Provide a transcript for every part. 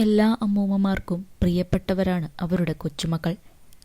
എല്ലാ അമ്മൂമ്മമാർക്കും പ്രിയപ്പെട്ടവരാണ് അവരുടെ കൊച്ചുമക്കൾ.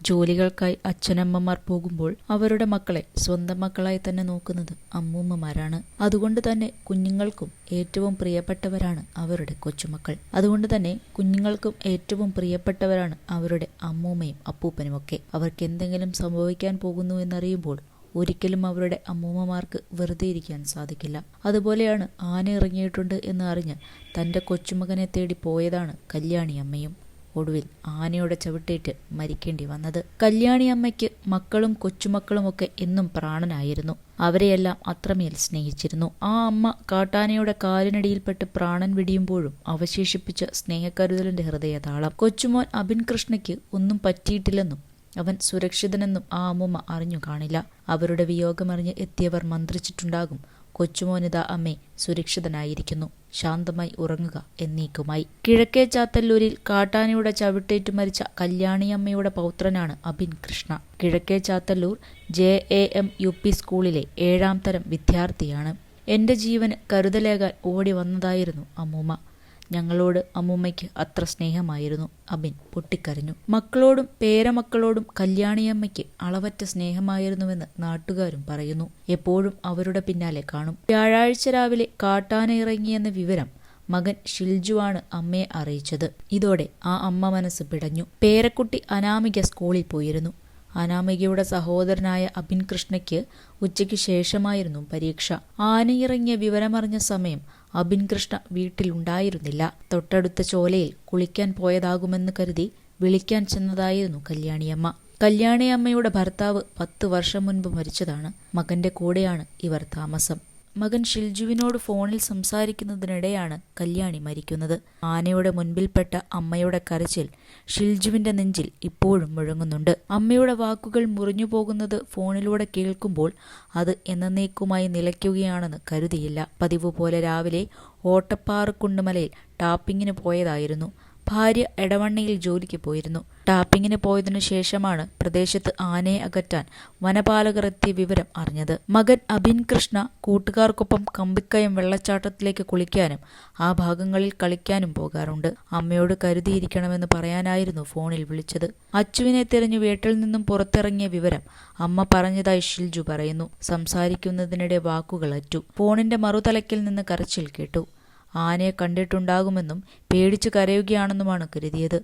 ജോലികൾക്കായി അച്ഛനമ്മമാർ പോകുമ്പോൾ അവരുടെ മക്കളെ സ്വന്തം മക്കളായി തന്നെ നോക്കുന്നത് അമ്മൂമ്മമാരാണ്. അതുകൊണ്ട് തന്നെ കുഞ്ഞുങ്ങൾക്കും ഏറ്റവും പ്രിയപ്പെട്ടവരാണ് അവരുടെ കൊച്ചുമക്കൾ. അതുകൊണ്ട് തന്നെ കുഞ്ഞുങ്ങൾക്കും ഏറ്റവും പ്രിയപ്പെട്ടവരാണ് അവരുടെ അമ്മൂമ്മയും അപ്പൂപ്പനുമൊക്കെ. അവർക്ക് എന്തെങ്കിലും സംഭവിക്കാൻ പോകുന്നു എന്നറിയുമ്പോൾ ഒരിക്കലും അവരുടെ അമ്മൂമ്മമാർക്ക് വെറുതെ ഇരിക്കാൻ സാധിക്കില്ല. അതുപോലെയാണ് ആന ഇറങ്ങിയിട്ടുണ്ട് എന്ന് അറിഞ്ഞ് തന്റെ കൊച്ചുമകനെ തേടി പോയതാണ് കല്യാണി അമ്മയും. ഒടുവിൽ ആനയുടെ ചവിട്ടേറ്റ് മരിക്കേണ്ടി വന്നത്. കല്യാണി അമ്മയ്ക്ക് മക്കളും കൊച്ചുമക്കളുമൊക്കെ എന്നും പ്രാണനായിരുന്നു. അവരെയെല്ലാം അത്രമേൽ സ്നേഹിച്ചിരുന്നു. ആ അമ്മ കാട്ടാനയുടെ കാലിനടിയിൽപ്പെട്ട് പ്രാണൻ വിടിയുമ്പോഴും അവശേഷിപ്പിച്ച സ്നേഹക്കരുതലിന്റെ ഹൃദയതാളം. കൊച്ചുമോൻ അബിൻ കൃഷ്ണയ്ക്ക് ഒന്നും പറ്റിയിട്ടില്ലെന്നും അവൻ സുരക്ഷിതനെന്നും ആ അമ്മുമ്മ അറിഞ്ഞു കാണില്ല. അവരുടെ വിയോഗമറിഞ്ഞ് എത്തിയവർ മന്ത്രിച്ചിട്ടുണ്ടാകും. കൊച്ചുമോനിത അമ്മേ സുരക്ഷിതനായിരിക്കുന്നു. ശാന്തമായി ഉറങ്ങുക എന്നീക്കുമായി. കിഴക്കേ ചാത്തല്ലൂരിൽ കാട്ടാനയുടെ ചവിട്ടേറ്റു മരിച്ച കല്യാണിയമ്മയുടെ പൗത്രനാണ് അബിൻ കൃഷ്ണ. കിഴക്കേ Chathallur J A M U P സ്കൂളിലെ ഏഴാം തരം വിദ്യാർത്ഥിയാണ്. എന്റെ ജീവന് കരുതലേകാൻ ഓടി വന്നതായിരുന്നു അമ്മൂമ്മ. ഞങ്ങളോട് അമ്മുമ്മയ്ക്ക് അത്ര സ്നേഹമായിരുന്നു. അബിൻ പൊട്ടിക്കരഞ്ഞു. മക്കളോടും പേരമക്കളോടും കല്യാണിയമ്മയ്ക്ക് അളവറ്റ സ്നേഹമായിരുന്നുവെന്ന് നാട്ടുകാരും പറയുന്നു. എപ്പോഴും അവരുടെ പിന്നാലെ കാണും. വ്യാഴാഴ്ച രാവിലെ കാട്ടാന ഇറങ്ങിയെന്ന വിവരം മകൻ ഷിൽജുവാണ് അമ്മയെ അറിയിച്ചത്. ഇതോടെ ആ അമ്മ മനസ്സ് പിടഞ്ഞു. പേരക്കുട്ടി അനാമിക സ്കൂളിൽ പോയിരുന്നു. അനാമികയുടെ സഹോദരനായ അബിൻ കൃഷ്ണയ്ക്ക് ഉച്ചയ്ക്ക് ശേഷമായിരുന്നു പരീക്ഷ. ആനയിറങ്ങിയ വിവരമറിഞ്ഞ സമയം അബിൻ കൃഷ്ണ വീട്ടിലുണ്ടായിരുന്നില്ല. തൊട്ടടുത്ത ചോലയിൽ കുളിക്കാൻ പോയതാകുമെന്ന് കരുതി വിളിക്കാൻ ചെന്നതായിരുന്നു കല്യാണിയമ്മ. കല്യാണിയമ്മയുടെ ഭർത്താവ് പത്ത് വർഷം മുൻപ് മരിച്ചതാണ്. മകന്റെ കൂടെയാണ് ഇവർ താമസം. മകൻ ഷിൽജുവിനോട് ഫോണിൽ സംസാരിക്കുന്നതിനിടെയാണ് കല്യാണി മരിക്കുന്നത്. ആനയുടെ മുൻപിൽപ്പെട്ട അമ്മയുടെ കരച്ചിൽ ഷിൽജുവിന്റെ നെഞ്ചിൽ ഇപ്പോഴും മുഴങ്ങുന്നുണ്ട്. അമ്മയുടെ വാക്കുകൾ മുറിഞ്ഞു പോകുന്നത് ഫോണിലൂടെ കേൾക്കുമ്പോൾ അത് എന്നേക്കുമായി നിലയ്ക്കുകയാണെന്ന് കരുതിയില്ല. പതിവ് പോലെ രാവിലെ ഓട്ടപ്പാറക്കുണ്ടുമലയിൽ ടാപ്പിങ്ങിന് പോയതായിരുന്നു. ഭാര്യ എടവണ്ണയിൽ ജോലിക്ക് പോയിരുന്നു. ടാപ്പിങ്ങിന് പോയതിനു ശേഷമാണ് പ്രദേശത്ത് ആനയെ അകറ്റാൻ വനപാലകർ എത്തിയ വിവരം അറിഞ്ഞത്. മകൻ അബിൻ കൃഷ്ണ കൂട്ടുകാർക്കൊപ്പം കമ്പിക്കയം വെള്ളച്ചാട്ടത്തിലേക്ക് കുളിക്കാനും ആ ഭാഗങ്ങളിൽ കളിക്കാനും പോകാറുണ്ട്. അമ്മയോട് കരുതിയിരിക്കണമെന്ന് പറയാനായിരുന്നു ഫോണിൽ വിളിച്ചത്. അച്ചുവിനെ തിരഞ്ഞു വീട്ടിൽ നിന്നും പുറത്തിറങ്ങിയ വിവരം അമ്മ പറഞ്ഞതായി ഷിൽജു പറയുന്നു. സംസാരിക്കുന്നതിനിടെ വാക്കുകൾ അറ്റു. ഫോണിന്റെ മറുതലക്കിൽ നിന്ന് കരച്ചിൽ കേട്ടു. ആനയെ കണ്ടിട്ടുണ്ടാകുമെന്നും പേടിച്ചു കരയുകയാണെന്നുമാണ് കരുതിയത്.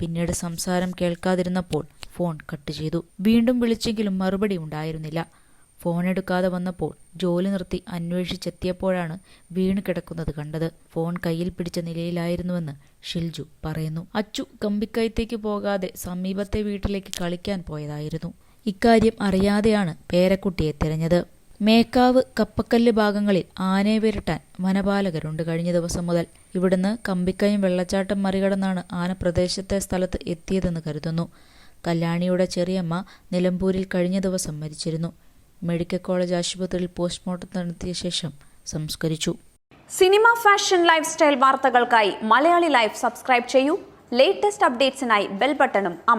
പിന്നീട് സംസാരം കേൾക്കാതിരുന്നപ്പോൾ ഫോൺ കട്ട് ചെയ്തു. വീണ്ടും വിളിച്ചെങ്കിലും മറുപടി ഉണ്ടായിരുന്നില്ല. ഫോൺ എടുക്കാതെ വന്നപ്പോൾ ജോലി നിർത്തി അന്വേഷിച്ചെത്തിയപ്പോഴാണ് വീണ് കിടക്കുന്നത് കണ്ടത്. ഫോൺ കയ്യിൽ പിടിച്ച നിലയിലായിരുന്നുവെന്ന് ഷിൽജു പറയുന്നു. അച്ചു കമ്പിക്കയത്തേക്ക് പോകാതെ സമീപത്തെ വീട്ടിലേക്ക് കളിക്കാൻ പോയതായിരുന്നു. ഇക്കാര്യം അറിയാതെയാണ് പേരക്കുട്ടിയെ തിരഞ്ഞത്. മേക്കാവ് കപ്പക്കല്ല് ഭാഗങ്ങളിൽ ആനയെ വിരട്ടാൻ വനപാലകരുണ്ട് കഴിഞ്ഞ ദിവസം മുതൽ. ഇവിടുന്ന് കമ്പിക്കയും വെള്ളച്ചാട്ടം മറികടന്നാണ് ആന പ്രദേശത്തെ സ്ഥലത്ത് എത്തിയതെന്ന് കരുതുന്നു. കല്യാണിയുടെ ചെറിയമ്മ നിലമ്പൂരിൽ കഴിഞ്ഞ ദിവസം മരിച്ചിരുന്നു. മെഡിക്കൽ കോളേജ് ആശുപത്രിയിൽ പോസ്റ്റ്മോർട്ടം നടത്തിയ ശേഷം സംസ്കരിച്ചു. സിനിമ ഫാഷൻ ലൈഫ് സ്റ്റൈൽ വാർത്തകൾക്കായി മലയാളി ലൈഫ് സബ്സ്ക്രൈബ് ചെയ്യൂ. ലേറ്റസ്റ്റ് അപ്ഡേറ്റ്സിനായി ബെൽ ബട്ടണും അമർ